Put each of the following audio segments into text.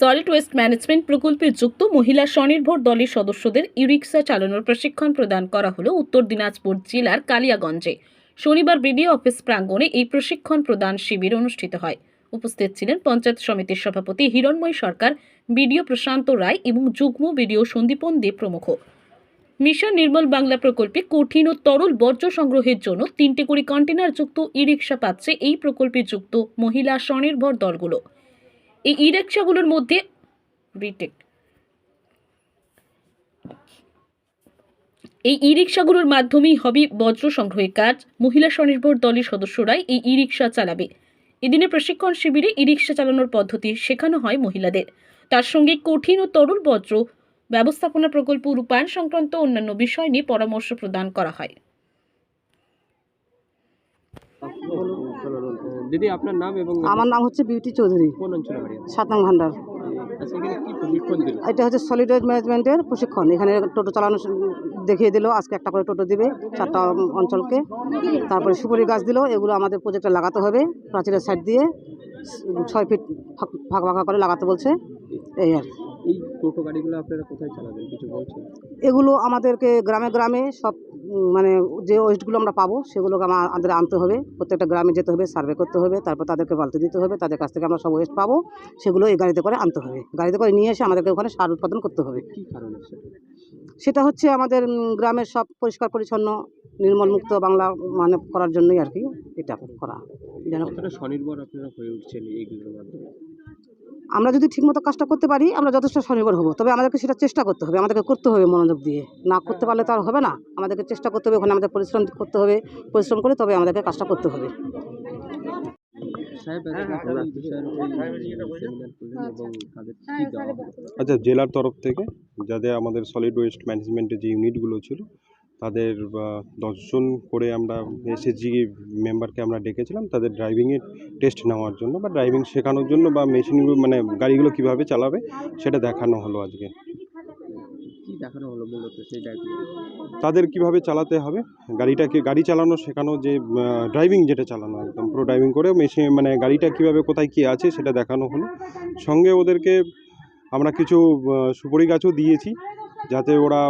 Solid waste management প্রকল্পে যুক্ত মহিলা স্বনির্ভর দলের সদস্যদের ই রিক্সা চালানোর প্রশিক্ষণ প্রদান করা হলো উত্তর দিনাজপুর জেলার কালিয়াগঞ্জে। শনিবার বিডিও অফিস প্রাঙ্গণে এই প্রশিক্ষণ প্রদান শিবির অনুষ্ঠিত হয়। উপস্থিত ছিলেন পঞ্চায়েত সমিতির সভাপতি হিরণময় সরকার, বিডিও প্রশান্ত রায় এবং যুগ্ম বিডিও সন্দীপন দে প্রমুখ। মিশন নির্মল বাংলা প্রকল্পে কঠিন ও তরল বর্জ্য সংগ্রহের জন্য তিনটে করে কন্টেনার যুক্ত ই রিক্সা পাচ্ছে এই প্রকল্পে যুক্ত মহিলা স্বনির্ভর দলগুলো। এই ই রিক্সাগুলোর মধ্যে রিটেক। এই ই রিক্সাগুলোর মাধ্যমেই হবে বজ্র সংগ্রহের কাজ। মহিলা স্বনির্ভর দলের সদস্যরাই এই ই রিক্সা চালাবে। এদিনে প্রশিক্ষণ শিবিরে ই রিক্সা চালানোর পদ্ধতি শেখানো হয় মহিলাদের। তার সঙ্গে কঠিন ও তরল বজ্র ব্যবস্থাপনা প্রকল্প রূপায়ণ সংক্রান্ত অন্যান্য বিষয় নিয়ে পরামর্শ প্রদান করা হয়। দিদি আপনার নাম এবং আমার নাম হচ্ছে বিউটি চৌধুরী। কোন অঞ্চলে বাড়ি সাত ভান্ডার। আচ্ছা এটা হচ্ছে সলিড ওয়েস্ট ম্যানেজমেন্টের প্রশিক্ষণ। এখানে টোটো চালানো দেখিয়ে দিল আজকে একটা করে টোটো দিবে চারটা অঞ্চলকে। তারপরে সুপারি গাছ দিল এগুলো আমাদের প্রজেক্টে লাগাতে হবে প্রাচীরের সাইড দিয়ে। ছয় ফিট ফাঁক ফাঁকা করে লাগাতে বলছে এই আর। এই টোটো গাড়িগুলো আপনারা কোথায় চালাবেন কিছু বলছেন? এগুলো আমাদেরকে গ্রামে গ্রামে সব মানে যে ওয়েস্টগুলো আমরা পাবো সেগুলোকে আমা- আমাদের আনতে হবে। প্রত্যেকটা গ্রামে যেতে হবে সার্ভে করতে হবে তারপর তাদেরকে বালতি দিতে হবে তাদের কাছ থেকে আমরা সব ওয়েস্ট পাবো সেগুলো এই গাড়িতে করে আনতে হবে। গাড়িতে করে নিয়ে এসে আমাদেরকে ওখানে সার উৎপাদন করতে হবে। কি সেটা? সেটা হচ্ছে আমাদের গ্রামের সব পরিষ্কার পরিচ্ছন্ন নির্মল মুক্ত বাংলা মানে করার জন্যই আর কি এটা করা। যেন স্বনির্ভর আপনারা হয়ে উঠছেন এইগুলোর মাধ্যমে? আমরা যদি ঠিকমতো কাজটা করতে পারি আমরা যথেষ্ট স্বনির্ভর হব। তবে আমাদেরকে সেটা চেষ্টা করতে হবে আমাদেরকে করতে হবে মনোযোগ দিয়ে। না করতে পারলে তো আর হবে না। আমাদেরকে চেষ্টা করতে হবে ওখানে আমাদের পরিশ্রম করতে হবে পরিশ্রম করে তবে আমাদেরকে কাজটা করতে হবে। কি দেওয়া হবে আচ্ছা জেলার তরফ থেকে যাদের আমাদের সলিড ওয়েস্ট ম্যানেজমেন্টের যে ইউনিটগুলো ছিল তাদের দশজন করে আমরা এসএসজি মেম্বারকে আমরা ডেকেছিলাম তাদের ড্রাইভিংয়ের টেস্ট নেওয়ার জন্য বা ড্রাইভিং শেখানোর জন্য বা মেশিনগুলো মানে গাড়িগুলো কীভাবে চালাবে সেটা দেখানো হলো আজকে। দেখানো হলো মূলত সেই ড্রাইভিং তাদের কীভাবে চালাতে হবে? গাড়িটাকে গাড়ি চালানো শেখানো যে ড্রাইভিং যেটা চালানো একদম পুরো ড্রাইভিং করে মেশিন মানে গাড়িটা কীভাবে কোথায় কী আছে সেটা দেখানো হলো। সঙ্গে ওদেরকে আমরা কিছু সুপারি গাছও দিয়েছি। যাতে ওরা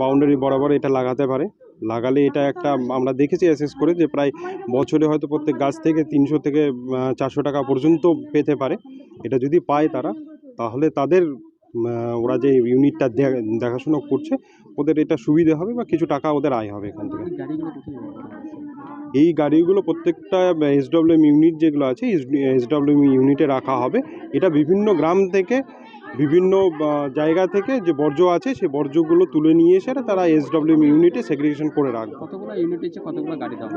বাউন্ডারি বরাবর এটা লাগাতে পারে। লাগালে এটা একটা, আমরা দেখেছি অ্যাসেস করে যে প্রায় বছরে হয়তো প্রত্যেক গাছ থেকে তিনশো থেকে চারশো টাকা পর্যন্ত পেতে পারে। এটা যদি পায় তারা, তাহলে তাদের ওরা যে ইউনিটটা দেখাশোনা করছে, ওদের এটা সুবিধে হবে বা কিছু টাকা ওদের আয় হবে এখান থেকে। এই গাড়িগুলো প্রত্যেকটা এসডব্লিউএম ইউনিট যেগুলো আছে এসডব্লিউএম ইউনিটে রাখা হবে। এটা বিভিন্ন গ্রাম থেকে বিভিন্ন জায়গা থেকে যে বর্জ্য আছে সেই বর্জ্যগুলো তুলে নিয়ে এসে তারা এসডব্লিউএম ইউনিটে সেগ্রিগেশন করে রাখবে। কতগুলো ইউনিট আছে কতগুলো গাড়ি দেওয়া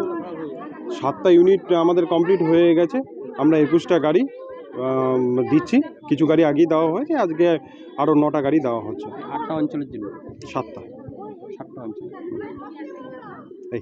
সাতটা ইউনিট আমাদের কমপ্লিট হয়ে গেছে। আমরা একুশটা গাড়ি দিচ্ছি। কিছু গাড়ি আগেই দেওয়া হয়েছে আজকে আরও নটা গাড়ি দেওয়া হচ্ছে। আটটা অঞ্চলের জন্য? সাতটা। সাতটা অঞ্চল। এই।